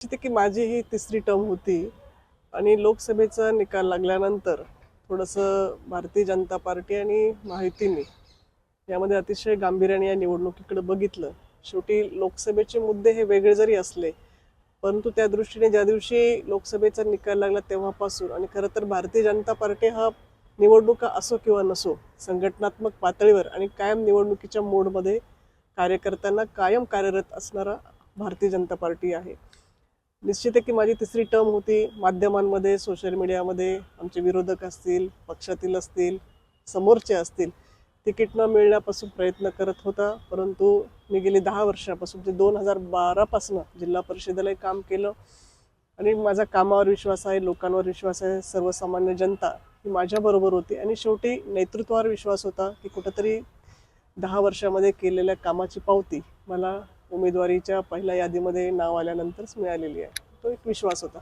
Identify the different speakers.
Speaker 1: ते की माझी ही तिसरी टर्म होती. आणि लोकसभेचा निकाल लागल्यानंतर थोडंसं भारतीय जनता पार्टी आणि माहितीने यामध्ये अतिशय गांभीर्याने या निवडणुकीकडे बघितलं. शेवटी लोकसभेचे मुद्दे हे वेगळे जरी असले परंतु त्या दृष्टीने ज्या दिवशी लोकसभेचा निकाल लागला तेव्हापासून आणि खरं तर भारतीय जनता पार्टी हा निवडणुका असो किंवा नसो संघटनात्मक पातळीवर आणि कायम निवडणुकीच्या मोडमध्ये कार्यकर्त्यांना कायम कार्यरत असणारा भारतीय जनता पार्टी आहे. निश्चित आहे की माझी तिसरी टर्म होती. माध्यमांमध्ये सोशल मीडियामध्ये आमचे विरोधक असतील पक्षातील असतील समोरचे असतील तिकीट न मिळण्यापासून प्रयत्न करत होता. परंतु मी गेली दहा वर्षापासून ते दोन हजार बारापासून जिल्हा परिषदेलाही काम केलं. आणि माझा कामावर विश्वास आहे लोकांवर विश्वास आहे. सर्वसामान्य जनता ही माझ्याबरोबर होती. आणि शेवटी नेतृत्वावर विश्वास होता की कुठंतरी दहा वर्षामध्ये केलेल्या कामाची पावती मला उमेदवारीच्या पहिल्या यादीमध्ये नाव आल्यानंतरच मिळालेली आहे. तो एक विश्वास होता.